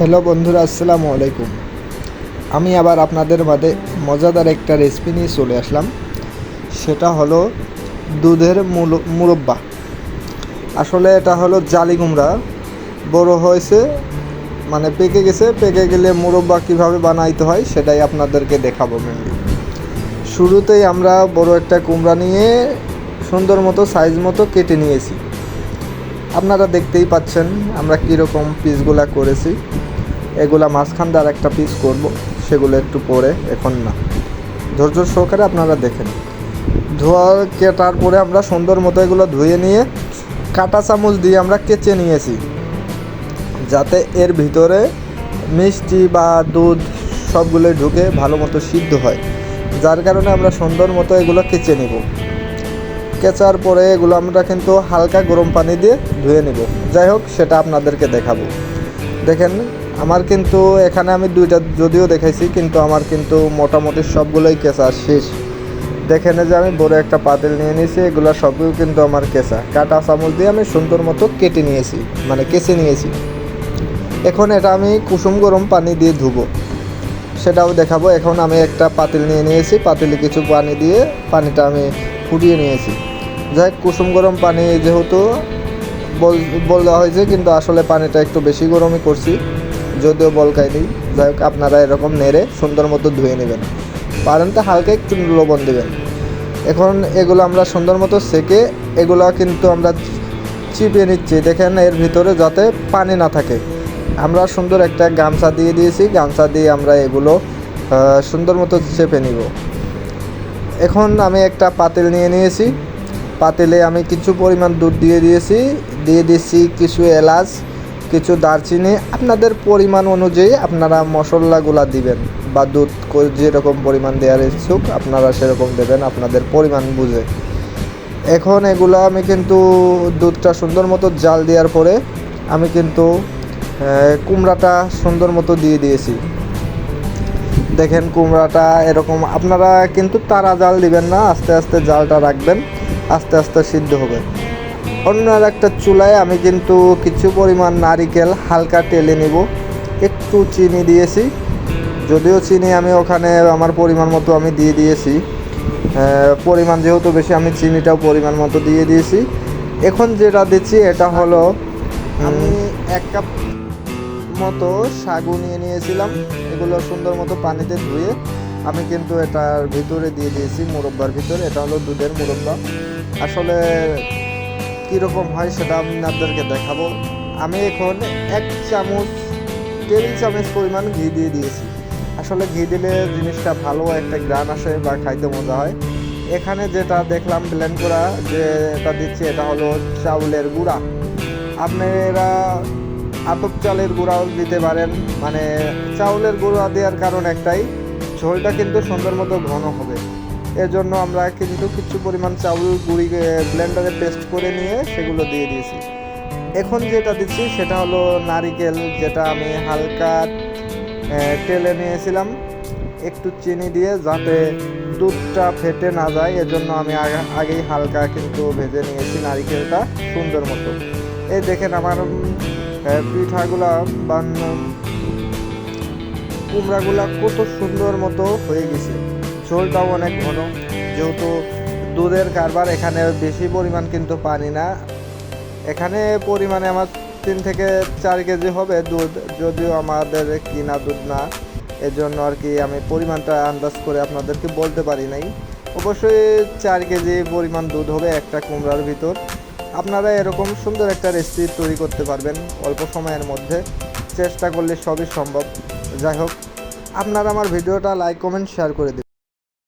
Hello বন্ধুরা, আসসালামু আলাইকুম। আমি আবার আপনাদের মাঝে মজাদার একটা রেসিপি নিয়ে চলে আসলাম। সেটা হলো দুধের মুরব্বা। আসলে এটা হলো জালি কুমড়া। বড় হয়েছে মানে পেকে গেছে। পেকে গেলে মুরব্বা কীভাবে বানাইতে হয় সেটাই আপনাদেরকে দেখাবো মেনলি শুরুতেই আমরা বড় একটা কুমড়া নিয়ে সুন্দর মতো সাইজ মতো কেটে নিয়েছি। আপনারা দেখতেই পাচ্ছেন আমরা কীরকম পিসগুলা করেছি। এগুলা মাঝখান দিয়ে একটা পিস করব, সেগুলো একটু পরে, এখন না। ধৈর্য সহকারে আপনারা দেখেন। ধোয়া কেটার পরে আমরা সুন্দর মতো এগুলো ধুয়ে নিয়ে কাঁটা চামচ দিয়ে আমরা কেচে নিয়েছি। যাতে এর ভিতরে মিষ্টি বা দুধ সবগুলোই ঢুকে ভালো মতো সিদ্ধ হয়। যার কারণে আমরা সুন্দর মতো এগুলো কেচে নিব। কেচার পরে এগুলো আমরা কিন্তু হালকা গরম পানি দিয়ে ধুয়ে নেব। যাই হোক, সেটা আপনাদেরকে দেখাবো। দেখেন, আমার কিন্তু এখানে আমি দুইটা যদিও দেখাইছি, কিন্তু আমার কিন্তু মোটামুটি সবগুলোই কেঁচা শেষ। দেখেন যে আমি বড় একটা পাতিল নিয়ে নিয়েছি, এগুলো সবগুলো কিন্তু আমার কেঁচা কাটা চামচ দিয়ে আমি সুন্দর মতো কেটে নিয়েছি মানে কেচে নিয়েছি। এখন এটা আমি কুসুম গরম পানি দিয়ে ধুবো। সেটাও দেখাবো। এখন আমি একটা পাতিল নিয়ে নিয়েছি, পাতিলে কিছু পানি দিয়ে পানিটা আমি ফুটিয়ে নিয়েছি। যাই কুসুম গরম পানি যেহেতু বল হয়েছে, কিন্তু আসলে পানিটা একটু বেশি গরমই করছি। যদিও বলকায়নি যাই হোক, আপনারা এরকম নেড়ে সুন্দর মতো ধুয়ে নেবেন। পারেন তো হালকা একটু লবণ দেবেন। এখন এগুলো আমরা সুন্দর মতো সেকে, এগুলো কিন্তু আমরা চিপে নিচ্ছি। দেখেন, এর ভিতরে যাতে পানি না থাকে। আমরা সুন্দর একটা গামছা দিয়ে দিয়েছি। গামছা দিয়ে আমরা এগুলো সুন্দর মতো চেপে নিব। এখন আমি একটা পাতিল নিয়ে নিয়েছি। পাতিলে আমি কিছু পরিমাণ দুধ দিয়ে দিয়েছি। দিয়ে দিয়েছি কিছু এলাচ, কিছু দারচিনি। আপনাদের পরিমাণ অনুযায়ী আপনারা মশলাগুলা দিবেন বা দুধ যেরকম পরিমাণ দেওয়ার ইচ্ছুক আপনারা সেরকম দেবেন, আপনাদের পরিমাণ বুঝে। এখন এগুলো আমি কিন্তু দুধটা সুন্দর মতো জাল দেওয়ার পরে আমি কিন্তু কুমড়াটা সুন্দর মতো দিয়ে দিয়েছি। দেখেন কুমড়াটা এরকম, আপনারা কিন্তু তারা জাল দিবেন না, আস্তে আস্তে জালটা রাখবেন। আস্তে আস্তে সিদ্ধ হবে। অন্য আর একটা চুলায় আমি কিন্তু কিছু পরিমাণ নারিকেল হালকা টেলে নিব। একটু চিনি দিয়েছি। যদিও চিনি আমি ওখানে আমার পরিমাণ মতো আমি দিয়ে দিয়েছি। পরিমাণ যেহেতু বেশি আমি চিনিটাও পরিমাণ মতো দিয়ে দিয়েছি। এখন যেটা দিচ্ছি এটা হলো আমি এক কাপ মতো সাগু নিয়ে নিয়েছিলাম। এগুলো সুন্দর মতো পানিতে ধুয়ে আমি কিন্তু এটার ভিতরে দিয়ে দিয়েছি মুরব্বার ভিতরে, এটা হলো দুধের মুরব্বা। আসলে কীরকম হয় সেটা আমি আপনাদেরকে দেখাবো। আমি এখন এক চামচ টেবিল চামচ পরিমাণ ঘি দিয়ে দিয়েছি। আসলে ঘি দিলে জিনিসটা ভালো একটা গ্রান আসে বা খাইতে মজা হয়। এখানে যেটা দেখলাম ব্লেন্ড করা, যে এটা দিচ্ছি, এটা হলো চাউলের গুঁড়া। আপনারা আতপ চালের গুঁড়াও দিতে পারেন। মানে চাউলের গুঁড়া দেওয়ার কারণ একটাই ঝোলটা কিন্তু সুন্দর মতো ঘন হবে। এর জন্য আমরা কিন্তু কিছু পরিমাণ চাউল, গুঁড়ি ব্লেন্ডারে পেস্ট করে নিয়ে সেগুলো দিয়ে দিয়েছি। এখন যেটা দিচ্ছি সেটা হলো নারিকেল, যেটা আমি হালকা তেলে নিয়েছিলাম। একটু চিনি দিয়ে যাতে দুধটা ফেটে না যায়, এজন্য আমি আগেই হালকা কিন্তু ভেজে নিয়েছি নারিকেলটা সুন্দর মতো। এই দেখেন আমার পিঠাগুলা বা কুমড়াগুলা কত সুন্দর মতো হয়ে গেছে। ঝোলটাও অনেক ঘন, যেহেতু দুধের কারবার এখানে বেশি পরিমাণ কিন্তু পানি না। এখানে পরিমাণে আমার তিন থেকে চার কেজি হবে দুধ, যদিও আমাদের কিনা দুধ না। এজন্য আর কি আমি পরিমাণটা আন্দাজ করে আপনাদেরকে বলতে পারি নাই। অবশ্যই চার কেজি পরিমাণ দুধ হবে একটা কুমড়ার ভিতর। আপনারা এরকম সুন্দর একটা রেসিপি তৈরি করতে পারবেন অল্প সময়ের মধ্যে। চেষ্টা করলে সবই সম্ভব। যাই হোক আপনারা আমার ভিডিওটা লাইক কমেন্ট শেয়ার করে দিন।